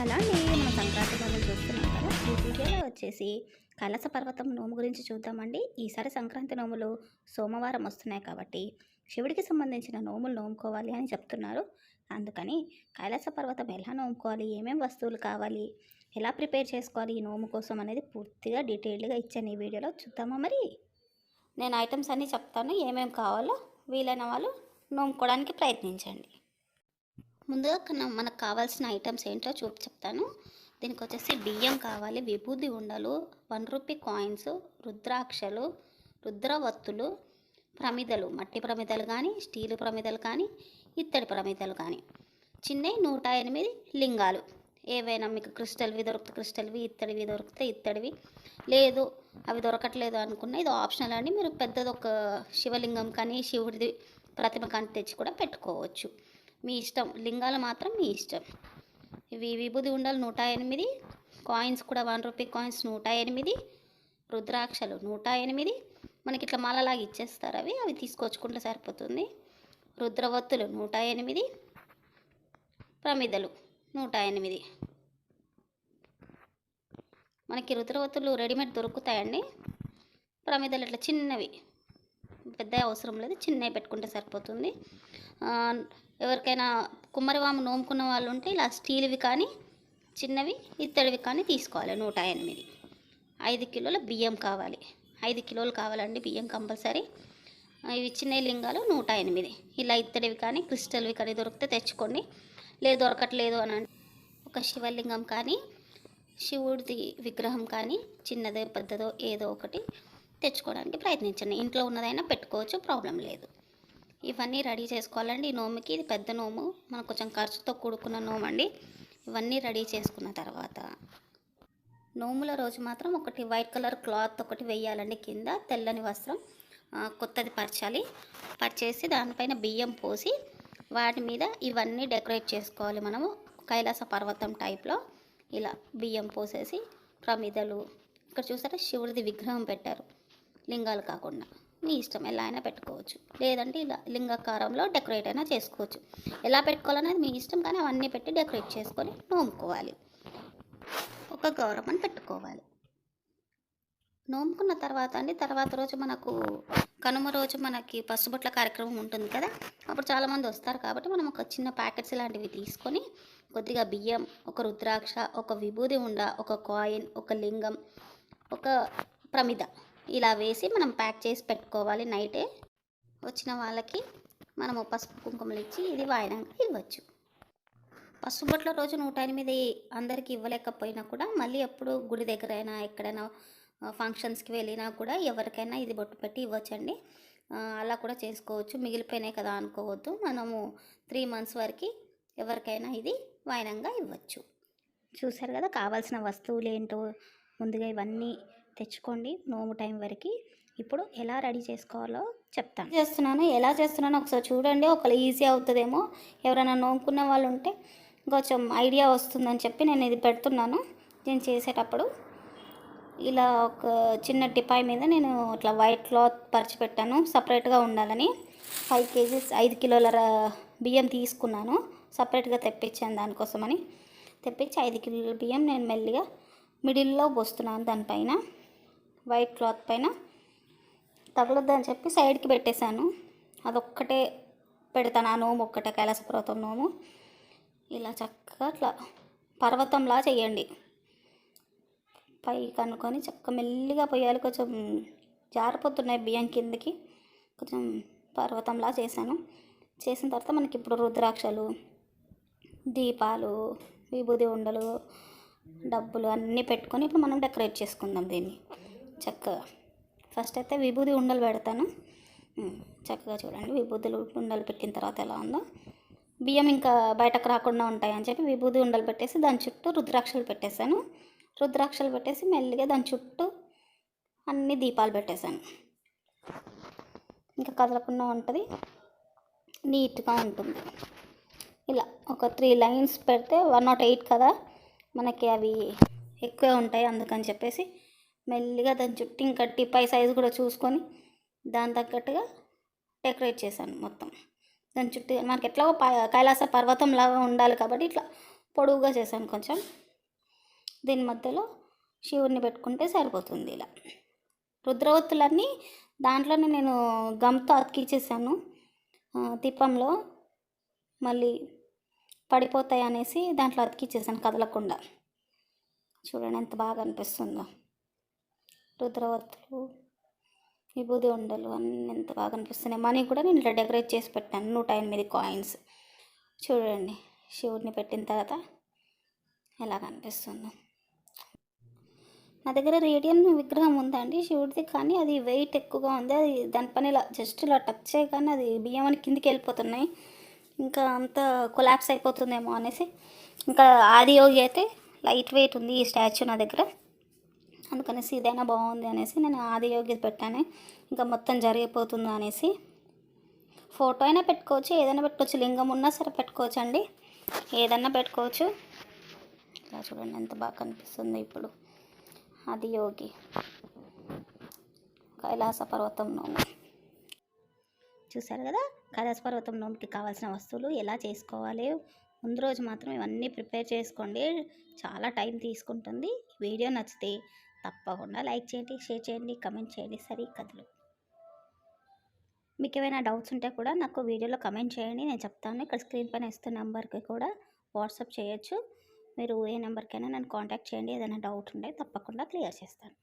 Hello మనం సంక్రాంతి నోములు చూస్తున్నాం కదా. ఈ వచ్చేసి కైలాస పర్వతం నోము గురించి చూద్దామండి. ఈసారి సంక్రాంతి నోములు సోమవారం వస్తున్నాయి కాబట్టి శివుడికి సంబంధించిన నోములు నోముకోవాలి అని చెప్తున్నారు. అందుకని కైలాస పర్వతం ఎలా నోముకోవాలి? ఏమేమి వస్తువులు కావాలి? ఎలా ప్రిపేర్ చేసుకోవాలి? ఈ నోము కోసం అనేది పూర్తిగా డీటెయిల్డ్గా ఇచ్చాను ఈ వీడియోలో. చూద్దామా మరి? నేను ఐటమ్స్ అన్నీ చెప్తాను. ఏమేమి కావాలో వీలైన వాళ్ళు నోముకోవడానికి ప్రయత్నించండి. ముందుగా కన్నా- మనకు కావాల్సిన ఐటమ్స్ ఏంటో చూపి చెప్తాను. దీనికి వచ్చేసి బియ్యం కావాలి విభూది ఉండలు వన్ రూపీ కాయిన్స్ రుద్రాక్షలు రుద్రవత్తులు ప్రమిదలు మట్టి ప్రమిదలు కానీ స్టీల్ ప్రమిదలు కానీ ఇత్తడి ప్రమిదలు కానీ. చిన్నవి నూట ఎనిమిది లింగాలు. ఏవైనా మీకు క్రిస్టల్వి దొరికితే క్రిస్టల్వి ఇత్తడివి దొరికితే ఇత్తడివి. లేదు అవి దొరకట్లేదు అనుకున్న ఇది ఆప్షనల్ అండి. మీరు పెద్దది ఒక శివలింగం కానీ శివుడిది ప్రతిమ కానీ తెచ్చి కూడా పెట్టుకోవచ్చు. మీ ఇష్టం. లింగాలు మాత్రం మీ ఇష్టం. ఇవి విభూది ఉండలు నూట ఎనిమిది కాయిన్స్ కూడా వన్ రూపీ కాయిన్స్ నూట ఎనిమిది రుద్రాక్షలు నూట ఎనిమిది మనకి ఇట్లా మాలలాగా ఇచ్చేస్తారు అవి. అవి తీసుకొచ్చుకుంటే సరిపోతుంది. రుద్రవత్తులు నూట ఎనిమిది ప్రమిదలు నూట ఎనిమిది మనకి రుద్రవత్తులు రెడీమేడ్ దొరుకుతాయండి. ప్రమిదలు ఇట్లా చిన్నవి. పెద్ద అవసరం లేదు. చిన్నవి పెట్టుకుంటే సరిపోతుంది. ఎవరికైనా కుమ్మరివాము నోముకున్న వాళ్ళు ఉంటే ఇలా స్టీల్వి కానీ చిన్నవి ఇత్తడివి కానీ తీసుకోవాలి. నూట ఎనిమిది. ఐదు కిలోల బియ్యం కావాలి. ఐదు కిలోలు కావాలండి బియ్యం కంపల్సరీ. ఇవి చిన్న లింగాలు నూట ఎనిమిది. ఇలా ఇత్తడివి కానీ క్రిస్టల్వి కానీ దొరికితే తెచ్చుకోండి. లేదు దొరకట్లేదు అని అంటే ఒక శివలింగం కానీ శివుడిది విగ్రహం కానీ చిన్నదో పెద్దదో ఏదో ఒకటి తెచ్చుకోవడానికి ప్రయత్నించండి. ఇంట్లో ఉన్నదైనా పెట్టుకోవచ్చు ప్రాబ్లం లేదు. ఇవన్నీ రెడీ చేసుకోవాలండి. ఈ నోముకి ఇది పెద్ద నోము. మనకు కొంచెం ఖర్చుతో కూడుకున్న నోము అండి ఇవన్నీ రెడీ చేసుకున్న తర్వాత నోముల రోజు మాత్రం ఒకటి వైట్ కలర్ క్లాత్ ఒకటి వేయాలండి కింద. తెల్లని వస్త్రం కొత్తది పరచాలి. పరిచేసి దానిపైన బియ్యం పోసి వాటి మీద ఇవన్నీ డెకరేట్ చేసుకోవాలి మనము. కైలాస పర్వతం టైప్లో ఇలా బియ్యం పోసేసి ప్రమిదలు. ఇక్కడ చూసారా? శివుడిది విగ్రహం పెట్టారు. లింగాలు కాకుండా. మీ ఇష్టం ఎలా అయినా పెట్టుకోవచ్చు. లేదంటే ఇలా లింగాకారంలో డెకరేట్ అయినా చేసుకోవచ్చు. ఎలా పెట్టుకోవాలనేది మీ ఇష్టం కానీ అవన్నీ పెట్టి డెకరేట్ చేసుకొని నోముకోవాలి. ఒక గౌరవం పెట్టుకోవాలి. నోముకున్న తర్వాత అండి తర్వాత రోజు మనకు కనుమ రోజు మనకి పసుబొట్ల కార్యక్రమం ఉంటుంది కదా. అప్పుడు చాలామంది వస్తారు కాబట్టి మనం ఒక చిన్న ప్యాకెట్స్ లాంటివి తీసుకొని కొద్దిగా బియ్యం ఒక రుద్రాక్ష ఒక విభూది ఉండ ఒక కాయిన్ ఒక లింగం ఒక ప్రమిద ఇలా వేసి మనం ప్యాక్ చేసి పెట్టుకోవాలి నైటే. వచ్చిన వాళ్ళకి మనము పసుపు కుంకుమలు ఇచ్చి ఇది వాయినంగా ఇవ్వచ్చు. పసుబొట్ల రోజు నూట ఎనిమిది అందరికీ ఇవ్వలేకపోయినా కూడా మళ్ళీ ఎప్పుడు గుడి దగ్గర అయినా ఎక్కడైనా ఫంక్షన్స్కి వెళ్ళినా కూడా ఎవరికైనా ఇది బొట్టు పెట్టి ఇవ్వచ్చండి. అలా కూడా చేసుకోవచ్చు. మిగిలిపోయినాయి కదా అనుకోవద్దు. మనము త్రీ మంత్స్ వరకు ఎవరికైనా ఇది వాయినంగా ఇవ్వచ్చు. చూసారు కదా కావాల్సిన వస్తువులు ఏంటో? ముందుగా ఇవన్నీ తెచ్చుకోండి నోము టైం వరకు. ఇప్పుడు ఎలా రెడీ చేసుకోవాలో చెప్తాను. చేస్తున్నాను? ఎలా చేస్తున్నానో ఒకసారి చూడండి. ఒకవేళ ఈజీ అవుతుందేమో. ఎవరైనా నోముకున్న వాళ్ళు ఉంటే కొంచెం ఐడియా వస్తుందని చెప్పి నేను ఇది పెడుతున్నాను. నేను చేసేటప్పుడు ఇలా ఒక చిన్న టిపాయ్ మీద నేను ఇట్లా వైట్ క్లాత్ పరిచి పెట్టాను. సపరేట్గా ఉండాలని ఫైవ్ కేజీస్ ఐదు కిలోల బియ్యం తీసుకున్నాను. సపరేట్గా తెప్పించాను దానికోసమని. తెప్పించి ఐదు కిలోల బియ్యం నేను మెల్లిగా మిడిల్లో పోస్తున్నాను దానిపైన. వైట్ క్లాత్ పైన తగలొద్దని చెప్పి సైడ్కి పెట్టేశాను. అదొక్కటే పెడతాను. ఆ నోము ఒక్కటే కైలాస పర్వతం నోము. ఇలా చక్కగా అట్లా పర్వతంలా చేయండి. పై కనుక్కొని చక్క మెల్లిగా పోయాలి కొంచెం జారిపోతున్నాయి బియ్యం కిందకి. కొంచెం పర్వతంలా చేశాను. చేసిన తర్వాత మనకి ఇప్పుడు రుద్రాక్షలు దీపాలు విభూది ఉండలు డబ్బులు అన్నీ పెట్టుకొని ఇప్పుడు మనం డెకరేట్ చేసుకుందాం దీన్ని. చక్కగా. ఫస్ట్ అయితే విభూది ఉండలు పెడతాను. చక్కగా చూడండి విభూతులు ఉండలు పెట్టిన తర్వాత ఎలా ఉందో. బియ్యం ఇంకా బయటకు రాకుండా ఉంటాయని చెప్పి విభూది ఉండలు పెట్టేసి దాని చుట్టూ రుద్రాక్షలు పెట్టేశాను. రుద్రాక్షలు పెట్టేసి మెల్లిగా దాని చుట్టూ అన్ని దీపాలు పెట్టేశాను. ఇంకా కదలకుండా ఉంటుంది. నీట్గా ఉంటుంది. ఇలా ఒక త్రీ లైన్స్ పెడితే వన్ నాట్ ఎయిట్ కదా. మనకి అవి ఎక్కువే ఉంటాయి అందుకని చెప్పేసి మెల్లిగా దాని చుట్టూ ఇంకా టిప్పై సైజు కూడా చూసుకొని దాని తగ్గట్టుగా డెకరేట్ చేశాను మొత్తం. దాని చుట్టూ మనకి ఎట్లా కైలాస పర్వతం లాగా ఉండాలి కాబట్టి ఇట్లా పొడవుగా చేశాను కొంచెం. దీని మధ్యలో శివుడిని పెట్టుకుంటే సరిపోతుంది ఇలా. రుద్రవత్తులన్నీ దాంట్లోనే నేను గమ్తో అతికిచ్చేసాను. తిప్పంలో దీపంలో మళ్ళీ పడిపోతాయి అనేసి దాంట్లో అతికిచ్చేసాను కదలకుండా. చూడండి ఎంత బాగా అనిపిస్తుందో. రుద్రవత్తులు విభూది ఉండలు అన్నీ ఎంత బాగా అనిపిస్తున్నాయి. మనీ కూడా నేను ఇట్లా డెకరేట్ చేసి పెట్టాను. నూట ఎనిమిది కాయిన్స్. చూడండి శివుడిని పెట్టిన తర్వాత ఎలా కనిపిస్తుంది. నా దగ్గర రేడియన్ విగ్రహం ఉందండి శివుడిది కానీ అది వెయిట్ ఎక్కువగా ఉంది. అది దానిపైన ఇలా జస్ట్ ఇలా టచ్ చేయగానే అది బియ్యం అని కిందికి వెళ్ళిపోతున్నాయి. ఇంకా అంత కొలాప్స్ అయిపోతుందేమో అనేసి. ఇంకా ఆది యోగి అయితే లైట్ వెయిట్ ఉంది ఈ స్టాచ్యూ నా దగ్గర. అందుకనేసి ఇదైనా బాగుంది అనేసి నేను ఆది యోగి పెట్టాను. ఇంకా మొత్తం జరిగిపోతుందా అనేసి. ఫోటో అయినా పెట్టుకోవచ్చు ఏదైనా పెట్టుకోవచ్చు లింగం ఉన్నా సరే పెట్టుకోవచ్చు అండి ఏదన్నా పెట్టుకోవచ్చు. ఇలా చూడండి ఎంత బాగా కనిపిస్తుంది ఇప్పుడు. అది యోగి. కైలాస పర్వతం నోము. చూసారు కదా? కైలాస పర్వతం నోమికి కావాల్సిన వస్తువులు ఎలా చేసుకోవాలి? ముందు రోజు మాత్రం ఇవన్నీ ప్రిపేర్ చేసుకోండి. చాలా టైం తీసుకుంటుంది. వీడియో నచ్చితే తప్పకుండా లైక్ చేయండి షేర్ చేయండి కమెంట్ చేయండి. సరే కథలు. మీకు ఏమైనా డౌట్స్ ఉంటే కూడా నాకు వీడియోలో కమెంట్ చేయండి. నేను చెప్తాను. ఇక్కడ స్క్రీన్ పైన ఇస్తున్న నెంబర్కి కూడా వాట్సాప్ చేయొచ్చు. మీరు ఏ నెంబర్కైనా నన్ను కాంటాక్ట్ చేయండి. ఏదైనా డౌట్ ఉంటే తప్పకుండా క్లియర్ చేస్తాను.